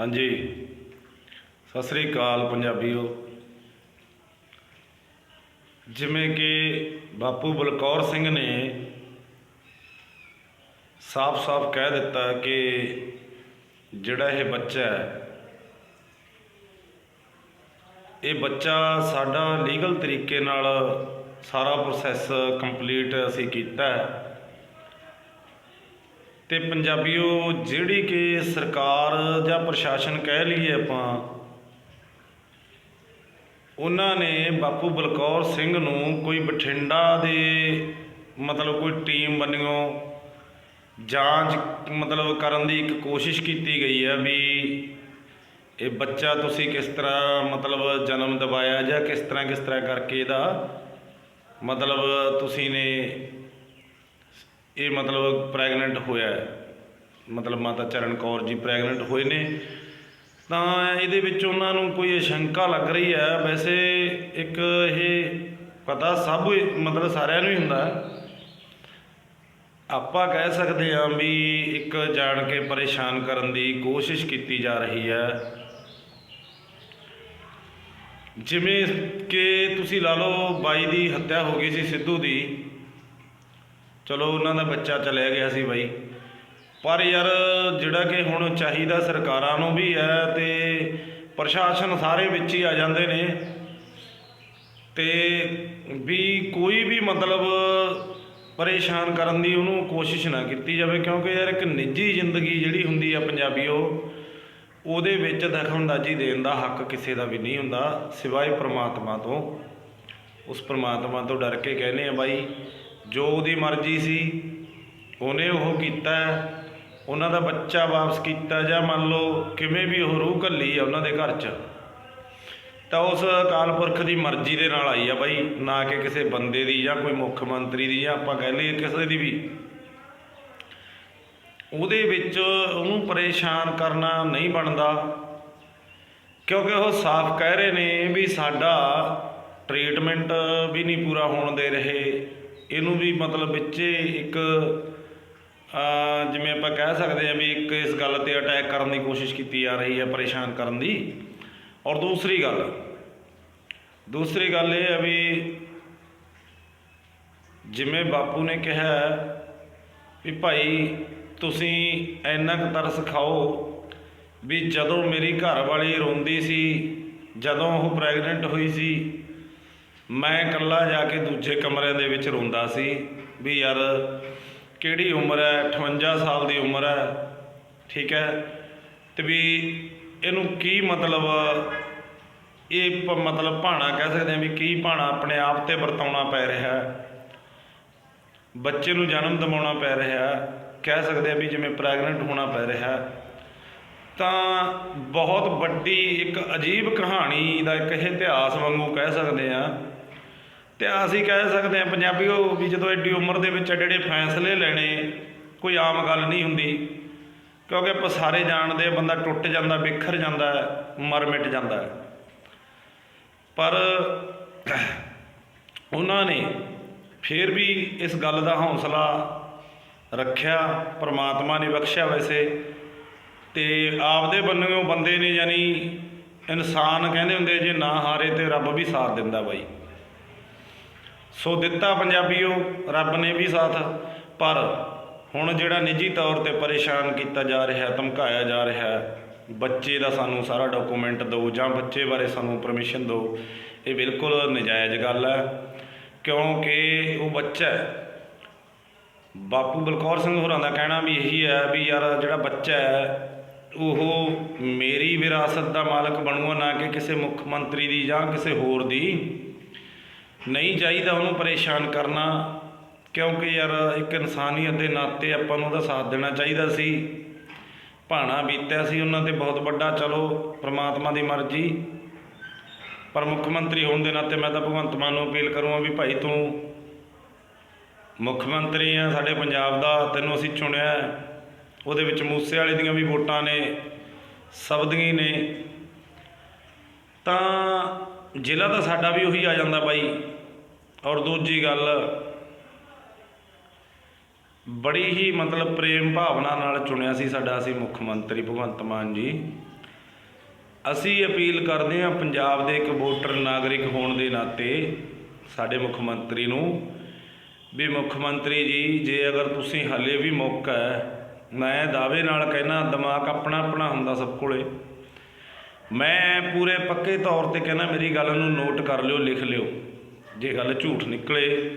ਹਾਂਜੀ। ਸਤਿ ਸ੍ਰੀ ਅਕਾਲ ਪੰਜਾਬੀਓ। ਜਿਵੇਂ ਕਿ ਬਾਪੂ ਬਲਕੌਰ ਸਿੰਘ ਨੇ ਸਾਫ਼-ਸਾਫ਼ ਕਹਿ ਦਿੱਤਾ ਕਿ ਜਿਹੜਾ ਇਹ ਬੱਚਾ ਹੈ, ਇਹ ਬੱਚਾ ਸਾਡਾ ਲੀਗਲ ਤਰੀਕੇ ਨਾਲ ਸਾਰਾ ਪ੍ਰੋਸੈਸ ਕੰਪਲੀਟ ਅਸੀਂ ਕੀਤਾ ਹੈ। ਤੇ ਪੰਜਾਬੀਓ, ਜਿਹੜੀ ਕਿ ਸਰਕਾਰ ਜਾਂ ਪ੍ਰਸ਼ਾਸਨ ਕਹਿ ਲਈਏ ਆਪਾਂ, ਉਹਨਾਂ ਨੇ ਬਾਪੂ ਬਲਕੌਰ ਸਿੰਘ ਨੂੰ ਕੋਈ ਬਠਿੰਡਾ ਦੇ ਮਤਲਬ ਕੋਈ ਟੀਮ ਬਣਿਓ ਜਾਂਚ ਮਤਲਬ ਕਰਨ ਦੀ ਇੱਕ ਕੋਸ਼ਿਸ਼ ਕੀਤੀ ਗਈ ਹੈ ਵੀ ਇਹ ਬੱਚਾ ਤੁਸੀਂ ਕਿਸ ਤਰ੍ਹਾਂ ਮਤਲਬ ਜਨਮ ਦਿਵਾਇਆ ਜਾਂ ਕਿਸ ਤਰ੍ਹਾਂ ਕਿਸ ਤਰ੍ਹਾਂ ਕਰਕੇ ਇਹਦਾ ਮਤਲਬ ਤੁਸੀਂ ਨੇ ਇਹ ਮਤਲਬ ਪ੍ਰੈਗਨੈਂਟ ਹੋਇਆ ਮਤਲਬ ਮਾਤਾ ਚਰਨ ਕੌਰ ਜੀ ਪ੍ਰੈਗਨੈਂਟ ਹੋਏ ਨੇ। ਤਾਂ ਇਹਦੇ ਵਿੱਚ ਉਹਨਾਂ ਨੂੰ ਕੋਈ ਸ਼ੰਕਾ ਲੱਗ ਰਹੀ ਹੈ। ਵੈਸੇ ਇੱਕ ਇਹ ਪਤਾ ਸਭ ਮਤਲਬ ਸਾਰਿਆਂ ਨੂੰ ਹੀ ਹੁੰਦਾ ਆਪਾਂ ਕਹਿ ਸਕਦੇ ਹਾਂ ਵੀ ਇੱਕ ਜਾਣ ਕੇ ਪਰੇਸ਼ਾਨ ਕਰਨ ਦੀ ਕੋਸ਼ਿਸ਼ ਕੀਤੀ ਜਾ ਰਹੀ ਹੈ। ਜਿਵੇਂ ਕਿ ਤੁਸੀਂ ਲਾ ਲਓ ਬਾਈ ਦੀ ਹੱਤਿਆ ਹੋ ਗਈ ਸੀ ਸਿੱਧੂ ਦੀ। ਚਲੋ ਉਹਨਾਂ ਦਾ ਬੱਚਾ ਚਲਿਆ ਗਿਆ ਸੀ ਬਾਈ। ਪਰ ਯਾਰ ਜਿਹੜਾ ਕਿ ਹੁਣ ਚਾਹੀਦਾ ਸਰਕਾਰਾਂ ਨੂੰ ਵੀ ਹੈ ਤੇ ਪ੍ਰਸ਼ਾਸਨ ਸਾਰੇ ਵਿੱਚ ਹੀ ਆ ਜਾਂਦੇ ਨੇ। ਤੇ ਵੀ ਕੋਈ ਵੀ ਮਤਲਬ ਪਰੇਸ਼ਾਨ ਕਰਨ ਦੀ ਉਹਨੂੰ ਕੋਸ਼ਿਸ਼ ਨਾ ਕੀਤੀ ਜਾਵੇ, ਕਿਉਂਕਿ ਯਾਰ ਇੱਕ ਨਿੱਜੀ ਜ਼ਿੰਦਗੀ ਜਿਹੜੀ ਹੁੰਦੀ ਆ ਪੰਜਾਬੀਓ, ਉਹਦੇ ਵਿੱਚ ਦਖਲਅੰਦਾਜ਼ੀ ਦੇਣ ਦਾ ਹੱਕ ਕਿਸੇ ਦਾ ਵੀ ਨਹੀਂ ਹੁੰਦਾ, ਸਿਵਾਏ ਪ੍ਰਮਾਤਮਾ ਤੋਂ। ਉਸ ਪ੍ਰਮਾਤਮਾ ਤੋਂ ਡਰ ਕੇ ਕਹਿੰਦੇ ਆ ਬਾਈ ਜੋ ਉਹਦੀ ਮਰਜ਼ੀ ਸੀ, ਉਹਨੇ ਉਹ ਕੀਤਾ ਉਹਨਾਂ ਦਾ ਬੱਚਾ ਵਾਪਸ ਕੀਤਾ ਜਾਂ ਮੰਨ ਲਓ ਕਿਵੇਂ ਵੀ ਉਹ ਰੂਹ ਘੱਲੀ ਆ ਉਹਨਾਂ ਦੇ ਘਰ 'ਚ। ਤਾਂ ਉਸ ਅਕਾਲ ਪੁਰਖ ਦੀ ਮਰਜ਼ੀ ਦੇ ਨਾਲ ਆਈ ਆ ਬਾਈ, ਨਾ ਕਿ ਕਿਸੇ ਬੰਦੇ ਦੀ ਜਾਂ ਕੋਈ ਮੁੱਖ ਮੰਤਰੀ ਦੀ ਜਾਂ ਆਪਾਂ ਕਹਿ ਲਈਏ ਕਿਸੇ ਦੀ ਵੀ। ਉਹਦੇ ਵਿੱਚ ਉਹਨੂੰ ਪਰੇਸ਼ਾਨ ਕਰਨਾ ਨਹੀਂ ਬਣਦਾ, ਕਿਉਂਕਿ ਉਹ ਸਾਫ਼ ਕਹਿ ਰਹੇ ਨੇ ਵੀ ਸਾਡਾ ਟ੍ਰੀਟਮੈਂਟ ਵੀ ਨਹੀਂ ਪੂਰਾ ਹੋਣ ਦੇ ਰਹੇ। ਇਹਨੂੰ ਵੀ ਮਤਲਬ ਵਿੱਚ ਇੱਕ ਜਿਵੇਂ ਆਪਾਂ ਕਹਿ ਸਕਦੇ ਹਾਂ ਵੀ ਇੱਕ ਇਸ ਗੱਲ ਤੇ ਅਟੈਕ ਕਰਨ ਦੀ ਕੋਸ਼ਿਸ਼ ਕੀਤੀ ਜਾ ਰਹੀ ਹੈ, ਪਰੇਸ਼ਾਨ ਕਰਨ ਦੀ। ਔਰ ਦੂਸਰੀ ਗੱਲ ਦੂਸਰੀ ਗੱਲ ਇਹ ਹੈ ਵੀ ਜਿਵੇਂ ਬਾਪੂ ਨੇ ਕਿਹਾ ਵੀ ਭਾਈ ਤੁਸੀਂ ਇੰਨਾ ਕੁ ਤਰਸ ਖਾਓ ਵੀ ਜਦੋਂ ਮੇਰੀ ਘਰ ਵਾਲੀ ਰੋਂਦੀ ਸੀ, ਜਦੋਂ ਉਹ ਪ੍ਰੈਗਨੈਂਟ ਹੋਈ ਸੀ ਮੈਂ ਇਕੱਲਾ ਜਾ ਕੇ ਦੂਜੇ ਕਮਰੇ ਦੇ ਵਿੱਚ ਰੋਂਦਾ ਸੀ ਵੀ ਯਾਰ ਕਿਹੜੀ ਉਮਰ ਹੈ? 58 ਸਾਲ ਦੀ ਉਮਰ ਹੈ। ਠੀਕ ਹੈ? ਤੇ ਵੀ ਇਹਨੂੰ ਕੀ ਮਤਲਬ ਇਹ ਪ- ਮਤਲਬ ਭਾਣਾ ਕਹਿ ਸਕਦੇ ਹਾਂ ਵੀ ਕੀ ਭਾਣਾ ਆਪਣੇ ਆਪ ਤੇ ਵਰਤਾਉਣਾ ਪੈ ਰਿਹਾ ਬੱਚੇ ਨੂੰ ਜਨਮ ਦਿਵਾਉਣਾ ਪੈ ਰਿਹਾ ਕਹਿ ਸਕਦੇ ਆ ਵੀ ਜਿਵੇਂ ਪ੍ਰੈਗਨੈਂਟ ਹੋਣਾ ਪੈ ਰਿਹਾ ਤਾਂ ਬਹੁਤ ਵੱਡੀ ਇੱਕ ਅਜੀਬ ਕਹਾਣੀ ਦਾ ਇੱਕ ਇਹ ਇਤਿਹਾਸ ਵਾਂਗੂ ਕਹਿ ਸਕਦੇ ਆ ਤੇ ਅਸੀਂ ਕਹਿ ਸਕਦੇ ਆ ਪੰਜਾਬੀਓ ਵੀ ਜਦੋਂ ਐਡੀ ਉਮਰ ਦੇ ਵਿੱਚ ਜਿਹੜੇ ਫੈਸਲੇ ਲੈਣੇ ਕੋਈ ਆਮ ਗੱਲ ਨਹੀਂ ਹੁੰਦੀ। ਕਿਉਂਕਿ ਪਸਾਰੇ ਸਾਰੇ ਜਾਣਦੇ ਬੰਦਾ ਟੁੱਟ ਜਾਂਦਾ ਵਿਖਰ ਜਾਂਦਾ, ਮਰ ਮਿਟ ਜਾਂਦਾ। ਪਰ ਉਹਨਾਂ ਨੇ ਫਿਰ ਵੀ ਇਸ ਗੱਲ ਦਾ ਹੌਸਲਾ ਰੱਖਿਆ, ਪ੍ਰਮਾਤਮਾ ਨੇ ਬਖਸ਼ਿਆ ਵੈਸੇ। ਤੇ ਆਪਦੇ ਬੰਨਿਓ ਬੰਦੇ ਨੇ ਯਾਨੀ ਇਨਸਾਨ ਕਹਿੰਦੇ ਹੁੰਦੇ ਜੇ ਨਾ ਹਾਰੇ ਤੇ ਰੱਬ ਵੀ ਸਾਥ ਦਿੰਦਾ ਬਾਈ। ਸੋ ਦਿੱਤਾ ਪੰਜਾਬੀਓ, ਰੱਬ ਨੇ ਵੀ ਸਾਥ, ਪਰ ਹੁਣ ਜਿਹੜਾ ਨਿੱਜੀ ਤੌਰ ਤੇ ਪਰੇਸ਼ਾਨ ਕੀਤਾ ਜਾ ਰਿਹਾ, ਧਮਕਾਇਆ ਜਾ ਰਿਹਾ, ਬੱਚੇ ਦਾ ਸਾਨੂੰ ਸਾਰਾ ਡਾਕੂਮੈਂਟ ਦਿਓ ਜਾਂ ਬੱਚੇ ਬਾਰੇ ਸਾਨੂੰ ਪਰਮਿਸ਼ਨ ਦਿਓ, ਇਹ ਬਿਲਕੁਲ ਨਜਾਇਜ਼ ਗੱਲ ਹੈ, ਕਿਉਂਕਿ ਉਹ ਬੱਚਾ ਬਾਪੂ ਬਲਕੌਰ ਸਿੰਘ ਹੋਰਾਂ ਦਾ ਕਹਿਣਾ ਵੀ ਇਹੀ ਹੈ ਵੀ ਯਾਰ ਜਿਹੜਾ ਬੱਚਾ ਹੈ ਉਹ ਮੇਰੀ ਵਿਰਾਸਤ ਦਾ ਮਾਲਕ ਬਣੂਗਾ ਨਾ ਕਿ ਕਿਸੇ ਮੁੱਖ ਮੰਤਰੀ ਦੀ ਜਾਂ ਕਿਸੇ ਹੋਰ ਦੀ। ਨਹੀਂ ਚਾਹੀਦਾ ਉਹਨੂੰ ਪਰੇਸ਼ਾਨ ਕਰਨਾ, ਕਿਉਂਕਿ ਯਾਰ ਇੱਕ ਇਨਸਾਨੀਅਤ ਦੇ ਨਾਤੇ ਆਪਾਂ ਨੂੰ ਉਹਦਾ ਸਾਥ ਦੇਣਾ ਚਾਹੀਦਾ ਸੀ। ਭਾਣਾ ਬੀਤਿਆ ਸੀ ਉਹਨਾਂ ਤੇ ਬਹੁਤ ਵੱਡਾ, ਚਲੋ ਪ੍ਰਮਾਤਮਾ ਦੀ ਮਰਜ਼ੀ। ਪਰ ਮੁੱਖ ਮੰਤਰੀ ਹੋਣ ਦੇ ਨਾਤੇ ਮੈਂ ਤਾਂ ਭਗਵੰਤ ਮਾਨ ਨੂੰ ਅਪੀਲ ਕਰੂੰਗਾ ਵੀ ਭਾਈ ਤੂੰ ਮੁੱਖ ਮੰਤਰੀ ਆ, ਸਾਡੇ ਪੰਜਾਬ ਦਾ, ਤੈਨੂੰ ਅਸੀਂ ਚੁਣਿਆ। ਉਹਦੇ ਵਿੱਚ ਮੂਸੇ ਵਾਲੇ ਦੀਆਂ ਵੀ ਵੋਟਾਂ ਨੇ, ਸਭ ਨੇ। ਤਾਂ ਜ਼ਿਲ੍ਹਾ ਤਾਂ ਸਾਡਾ ਵੀ ਉਹੀ ਆ ਜਾਂਦਾ ਬਾਈ। ਔਰ ਦੂਜੀ ਗੱਲ, ਬੜੀ ਹੀ ਮਤਲਬ ਪ੍ਰੇਮ ਭਾਵਨਾ ਨਾਲ ਚੁਣਿਆ ਸੀ ਸਾਡਾ ਅਸੀਂ ਮੁੱਖ ਮੰਤਰੀ ਭਗਵੰਤ ਮਾਨ ਜੀ। ਅਸੀਂ ਅਪੀਲ ਕਰਦੇ ਹਾਂ ਪੰਜਾਬ ਦੇ ਇੱਕ ਵੋਟਰ ਨਾਗਰਿਕ ਹੋਣ ਦੇ ਨਾਤੇ ਸਾਡੇ ਮੁੱਖ ਮੰਤਰੀ ਨੂੰ ਵੀ ਮੁੱਖ ਮੰਤਰੀ ਜੀ, ਜੇ ਅਗਰ ਤੁਸੀਂ ਹਾਲੇ ਵੀ ਮੌਕਾ ਹੈ ਮੈਂ ਦਾਅਵੇ ਨਾਲ ਕਹਿਣਾ ਦਿਮਾਗ ਆਪਣਾ ਆਪਣਾ ਹੁੰਦਾ ਸਭ ਕੋਲੇ। ਮੈਂ ਪੂਰੇ ਪੱਕੇ ਤੌਰ ਤੇ ਕਹਿੰਦਾ ਮੇਰੀ ਗੱਲ ਨੂੰ ਨੋਟ ਕਰ ਲਿਓ, ਲਿਖ ਲਿਓ, ਜੇ ਗੱਲ ਝੂਠ ਨਿਕਲੇ।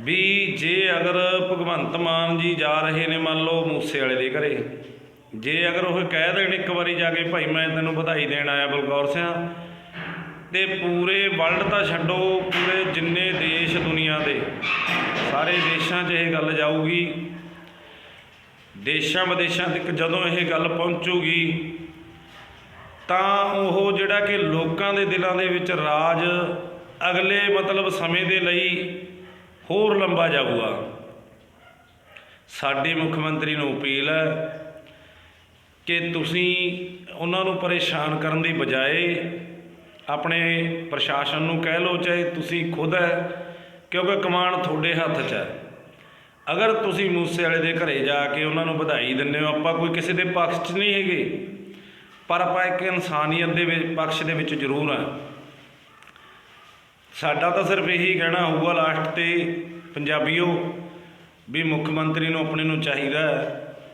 ਵੀ ਜੇ ਅਗਰ ਭਗਵੰਤ ਮਾਨ ਜੀ ਜਾ ਰਹੇ ਨੇ, ਮੰਨ ਲਓ ਮੂਸੇ ਵਾਲੇ ਦੇ ਘਰੇ, ਜੇ ਅਗਰ ਉਹ ਕਹਿ ਦੇਣ ਇੱਕ ਵਾਰੀ ਜਾ ਕੇ, ਭਾਈ ਮੈਂ ਤੈਨੂੰ ਵਧਾਈ ਦੇਣ ਆਇਆ ਬਲਕੌਰ ਸਿਆ, ਤੇ ਪੂਰੇ ਵਰਲਡ ਤਾਂ ਛੱਡੋ, ਪੂਰੇ ਜਿੰਨੇ ਦੇਸ਼ ਦੁਨੀਆ ਦੇ, ਸਾਰੇ ਦੇਸ਼ਾਂ 'ਚ ਇਹ ਗੱਲ ਜਾਊਗੀ ਦੇਸ਼ਾਂ ਵਿਦੇਸ਼ਾਂ ਤੱਕ ਜਦੋਂ ਇਹ ਗੱਲ ਪਹੁੰਚੂਗੀ, ਤਾਂ ਉਹ ਜਿਹੜਾ ਕਿ ਲੋਕਾਂ ਦੇ ਦਿਲਾਂ ਦੇ ਵਿੱਚ ਰਾਜ ਅਗਲੇ ਮਤਲਬ ਸਮੇਂ ਦੇ ਲਈ ਹੋਰ ਲੰਬਾ ਜਾਊਗਾ। ਸਾਡੇ ਮੁੱਖ ਮੰਤਰੀ ਨੂੰ ਅਪੀਲ ਹੈ ਕਿ ਤੁਸੀਂ ਉਹਨਾਂ ਨੂੰ ਪਰੇਸ਼ਾਨ ਕਰਨ ਦੀ ਬਜਾਏ ਆਪਣੇ ਪ੍ਰਸ਼ਾਸਨ ਨੂੰ ਕਹਿ ਲਓ, ਚਾਹੇ ਤੁਸੀਂ ਖੁਦ ਹੈ, ਕਿਉਂਕਿ ਕਮਾਨ ਤੁਹਾਡੇ ਹੱਥ 'ਚ ਹੈ। ਅਗਰ ਤੁਸੀਂ ਮੂਸੇ ਵਾਲੇ ਦੇ ਘਰੇ ਜਾ ਕੇ ਉਹਨਾਂ ਨੂੰ ਵਧਾਈ ਦਿੰਦੇ ਹੋ, ਆਪਾਂ ਕੋਈ ਕਿਸੇ ਦੇ ਪੱਖ 'ਚ ਨਹੀਂ ਹੈਗੇ। ਪਰ ਆਪਾਂ ਇੱਕ ਇਨਸਾਨੀਅਤ ਦੇ ਵਿੱਚ, ਪੱਖ ਦੇ ਵਿੱਚ ਜ਼ਰੂਰ ਆ ਸਾਡਾ ਤਾਂ ਸਿਰਫ ਇਹੀ ਕਹਿਣਾ ਹੋਊਗਾ ਲਾਸਟ ਤੇ, ਪੰਜਾਬੀਓ, ਵੀ ਮੁੱਖ ਮੰਤਰੀ ਨੂੰ ਆਪਣੇ ਨੂੰ ਚਾਹੀਦਾ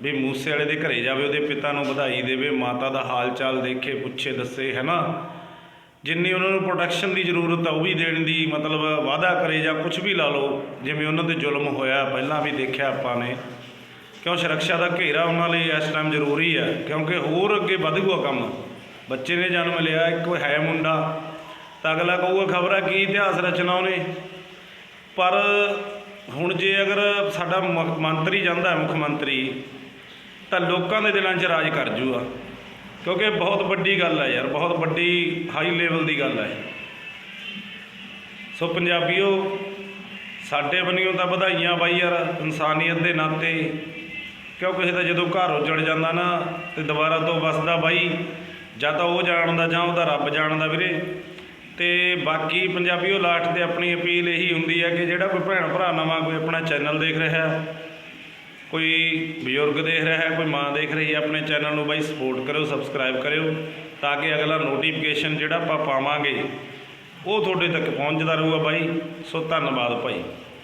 ਵੀ ਮੂਸੇ ਵਾਲੇ ਦੇ ਘਰੇ ਜਾਵੇ, ਉਹਦੇ ਪਿਤਾ ਨੂੰ ਵਧਾਈ ਦੇਵੇ, ਮਾਤਾ ਦਾ ਹਾਲ ਚਾਲ ਦੇਖੇ, ਪੁੱਛੇ, ਦੱਸੇ, ਹੈ ਨਾ? ਜਿੰਨੀ ਉਹਨਾਂ ਨੂੰ ਪ੍ਰੋਟੈਕਸ਼ਨ ਦੀ ਜ਼ਰੂਰਤ ਆ, ਉਹ ਵੀ ਦੇਣ ਦੀ ਮਤਲਬ ਵਾਅਦਾ ਕਰੇ ਜਾਂ ਕੁਝ ਵੀ ਲਾ ਲਓ, ਜਿਵੇਂ ਉਹਨਾਂ ਤੇ ਜ਼ੁਲਮ ਹੋਇਆ, ਪਹਿਲਾਂ ਵੀ ਦੇਖਿਆ ਆਪਾਂ ਨੇ। ਕਿਉਂ ਸੁਰੱਖਿਆ ਦਾ ਘੇਰਾ ਉਹਨਾਂ ਲਈ ਇਸ ਟਾਈਮ ਜ਼ਰੂਰੀ ਹੈ ਕਿਉਂਕਿ ਹੋਰ ਅੱਗੇ ਵਧੂਗਾ ਕੰਮ। ਬੱਚੇ ਨੇ ਜਨਮ ਲਿਆ, ਇੱਕ ਹੈ ਮੁੰਡਾ, ਤਾਂ ਅਗਲਾ ਕਹੂਗਾ, ਖਬਰ ਕੀ ਇਤਿਹਾਸ ਰਚਨਾ ਉਹਨੇ? ਪਰ ਹੁਣ ਜੇ ਅਗਰ ਸਾਡਾ ਮੁੱਖ ਮੰਤਰੀ ਜਾਂਦਾ ਮੁੱਖ ਮੰਤਰੀ, ਤਾਂ ਲੋਕਾਂ ਦੇ ਦਿਲਾਂ 'ਚ ਰਾਜ ਕਰ ਜੂਗਾ। ਕਿਉਂਕਿ ਬਹੁਤ ਵੱਡੀ ਗੱਲ ਹੈ ਯਾਰ, ਬਹੁਤ ਵੱਡੀ ਹਾਈ ਲੈਵਲ ਦੀ ਗੱਲ ਹੈ। ਸੋ ਪੰਜਾਬੀਓ, ਸਾਡੇ ਬੰਨਿਓ ਤਾਂ ਵਧਾਈਆਂ ਬਾਈ ਯਾਰ ਇਨਸਾਨੀਅਤ ਦੇ ਨਾਤੇ। ਕਿਉਂ ਕਿਸੇ ਦਾ ਜਦੋਂ ਘਰ ਉਜੜ ਜਾਂਦਾ ਨਾ, ਤੇ ਦੁਬਾਰਾ ਤੋਂ ਵਸਦਾ ਬਾਈ, ਜਾਂ ਤਾਂ ਉਹ ਜਾਣਦਾ ਜਾਂ ਉਹਦਾ ਰੱਬ ਜਾਣਦਾ ਵੀਰੇ। ਤੇ ਬਾਕੀ ਪੰਜਾਬੀਓ, ਲਾਸਟ ਤੇ ਆਪਣੀ ਅਪੀਲ ਇਹੀ ਹੁੰਦੀ ਹੈ ਕਿ ਜਿਹੜਾ ਕੋਈ ਭੈਣ ਭਰਾ ਨਵਾਂ ਕੋਈ ਆਪਣਾ ਚੈਨਲ ਦੇਖ ਰਿਹਾ ਕੋਈ ਬਜ਼ੁਰਗ ਦੇਖ ਰਿਹਾ ਹੈ, ਕੋਈ ਮਾਂ ਦੇਖ ਰਹੀ ਹੈ, ਆਪਣੇ ਚੈਨਲ ਨੂੰ ਬਾਈ ਸਪੋਰਟ ਕਰਿਓ ਸਬਸਕ੍ਰਾਈਬ ਕਰਿਓ, ਤਾਂ ਕਿ ਅਗਲਾ ਨੋਟੀਫਿਕੇਸ਼ਨ ਜਿਹੜਾ ਆਪਾਂ ਪਾਵਾਂਗੇ, ਉਹ ਤੁਹਾਡੇ ਤੱਕ ਪਹੁੰਚਦਾ ਰਹੂਗਾ ਬਾਈ। ਸੋ ਧੰਨਵਾਦ ਭਾਈ।